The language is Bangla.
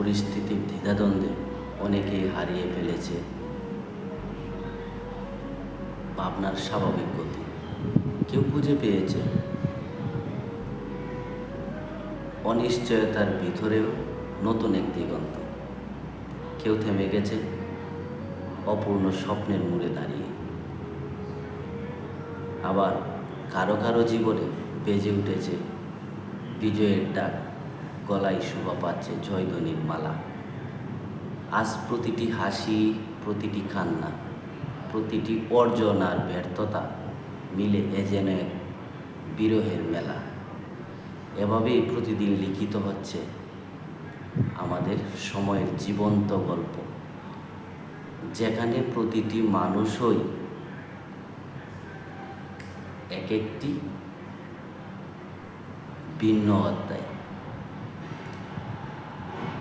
পরিস্থিতির দ্বিধাদ্বন্দ্বে অনেকেই হারিয়ে ফেলেছে। ভাবনার স্বাভাবিক গতি। কেউ খুঁজে পেয়েছে। অনিশ্চয়তার ভিতরেও নতুন এক দিগন্ত কেউ থেমে গেছে। অপূর্ণ স্বপ্নের মূলে দাঁড়িয়ে। আবার কারও কারও জীবনে বেজে উঠেছে বিজয়ের ডাক। গলায় শোভা পাচ্ছে জয়ধ্বনির মালা। আজ প্রতিটি হাসি, প্রতিটি কান্না, প্রতিটি অর্জন আর ব্যর্থতা মিলে এ যেন বিরহের মেলা। এভাবেই প্রতিদিন লিখিত হচ্ছে আমাদের সময়ের জীবন্ত গল্প। যেখানে প্রতিটি মানুষই এক একটি ভিন্ন অধ্যায়।